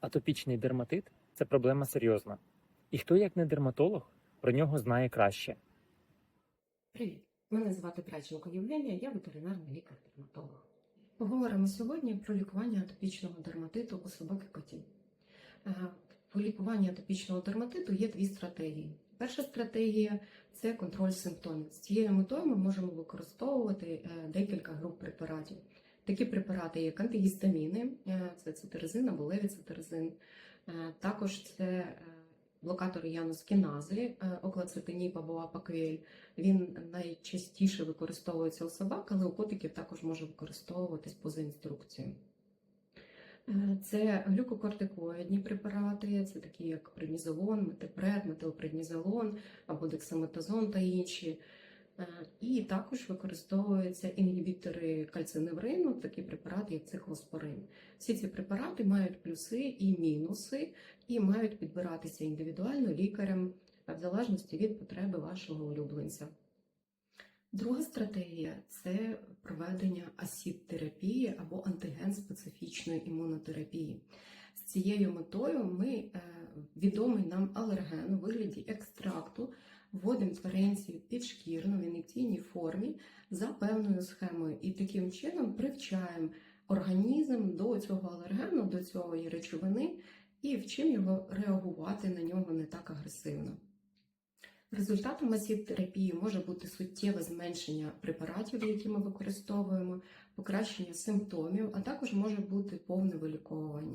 Атопічний дерматит це проблема серйозна. І хто, як не дерматолог, про нього знає краще. Привіт! Мене звати Траченко Євгенія, я ветеринарний лікар-дерматолог. Поговоримо сьогодні про лікування атопічного дерматиту у собак і котів. Е, У лікуванні атопічного дерматиту є дві стратегії. Перша стратегія це контроль симптомів. З цією метою ми можемо використовувати е, декілька груп препаратів. Такі препарати як антигістаміни, е, це цитиризин або левіцитиризин, Е, також це е, блокатори янускінази, е, або апаквель. Він найчастіше використовується у собак, але у котиків також може використовуватись поза інструкцією. Це глюкокортикоїдні препарати, це такі як преднізолон, метипред, метилпреднізолон або дексаметазон та інші. Е, І також використовуються інгібітори кальциневрину, такі препарати, як цихлоспорин. Всі ці препарати мають плюси і мінуси, і мають підбиратися індивідуально лікарем в залежності від потреби вашого улюбленця. Друга стратегія це проведення асід-терапії або антиген-специфічної імунотерапії. З цією метою ми е, відомий нам алерген у вигляді екстракту вводимо тваринців підшкірно в ін'єкційній формі за певною схемою, і таким чином привчаємо організм до цього алергену, до цієї речовини і вчимо його реагувати на нього не так агресивно. Результатом асід-терапії може бути суттєве зменшення препаратів, які ми використовуємо, покращення симптомів, а також може бути повне виліковування.